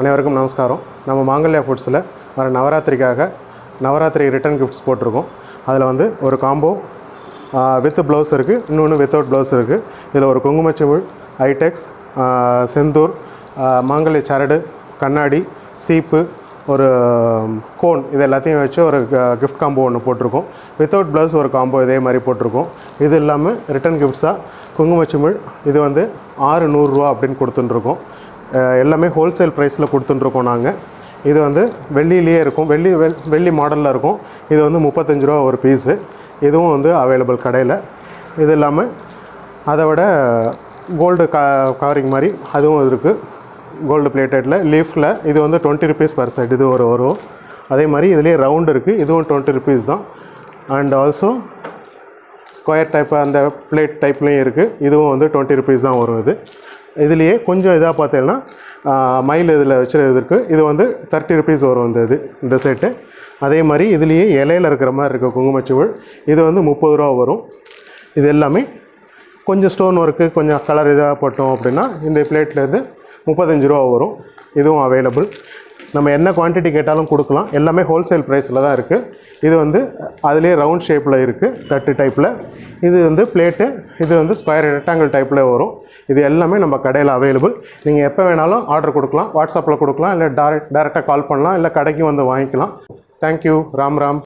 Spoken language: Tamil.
அனைவருக்கும் நமஸ்காரம். நம்ம மாங்கல்யா ஃபுட்ஸில் வர நவராத்திரிக்காக நவராத்திரி ரிட்டர்ன் கிஃப்ட்ஸ் போட்டிருக்கோம். அதில் வந்து ஒரு காம்போ வித் ப்ளவுஸ் இருக்குது இன்னொன்று வித்தவுட் ப்ளவுஸ் இருக்குது இதில் ஒரு குங்குமச்சிமிழ் ஐடெக்ஸ் செந்தூர் மாங்கல்ய சரடு கண்ணாடி சீப்பு ஒரு கோன் இது எல்லாத்தையும் வச்சு ஒரு கிஃப்ட் காம்போ ஒன்று போட்டிருக்கோம். வித்தவுட் ப்ளவுஸ் ஒரு காம்போ இதே மாதிரி போட்டிருக்கோம். இது இல்லாமல் ரிட்டர்ன் கிஃப்ட்ஸாக குங்குமச்சிமிழ் இது வந்து ஆறு நூறுரூவா அப்படின்னு கொடுத்துட்டுருக்கோம். எல்லாமே ஹோல்சேல் ப்ரைஸில் கொடுத்துட்டுருக்கோம் நாங்கள் இது வந்து வெள்ளியிலேயே இருக்கும். வெள்ளி வெள் வெள்ளி மாடலில் இருக்கும். இது வந்து முப்பத்தஞ்சு ரூபா ஒரு பீஸு இதுவும் வந்து அவைலபிள் கடையில். இது இல்லாமல் அதை விட கோல்டு க கவரிங் மாதிரி அதுவும் இருக்குது கோல்டு பிளேட்டடில் லீஃபில் இது வந்து டுவெண்ட்டி ருபீஸ் பர் செட் இது ஒரு வரும் அதே மாதிரி இதுலேயே ரவுண்ட் இருக்குது இதுவும் டுவெண்ட்டி ருபீஸ் தான். அண்ட் ஆல்சோ ஸ்கொயர் டைப் அந்த பிளேட் டைப்லேயும் இருக்குது இதுவும் வந்து டுவெண்ட்டி ருபீஸ் தான் வரும் இது. இதுலேயே கொஞ்சம் இதாக பார்த்தீங்கன்னா மயில் இதில் வச்சுருது இருக்குது இது வந்து தேர்ட்டி ருபீஸ் வரும் இந்த இது இந்த செட்டு அதே மாதிரி இதுலேயே இலையில இருக்கிற மாதிரி இருக்குது குங்குமச்சிமிழ் இது வந்து முப்பது ரூபா வரும். இது எல்லாமே கொஞ்சம் ஸ்டோன் ஒர்க்கு கொஞ்சம் கலர் இதாக போட்டோம் அப்படின்னா இந்த பிளேட்லேருந்து முப்பத்தஞ்சு ரூபா வரும். இதுவும் அவைலபிள் நம்ம என்ன குவான்டிட்டி கேட்டாலும் கொடுக்கலாம். எல்லாமே ஹோல்சேல் ப்ரைஸில் தான் இருக்குது இது வந்து அதுலேயே ரவுண்ட் ஷேப்பில் இருக்குது தட்டு டைப்பில் இது வந்து பிளேட்டு இது வந்து ஸ்கொயர் ரெக்டாங்கிள் டைப்பில் வரும். இது எல்லாமே நம்ம கடையில் அவைலபிள் நீங்கள் எப்போ வேணாலும் ஆர்டர் கொடுக்கலாம். வாட்ஸ்அப்பில் கொடுக்கலாம். இல்லை டேரெக்ட் டேரெக்டாக கால் பண்ணலாம். இல்லை கடைக்கும் வந்து வாங்கிக்கலாம். Thank you Ram Ram.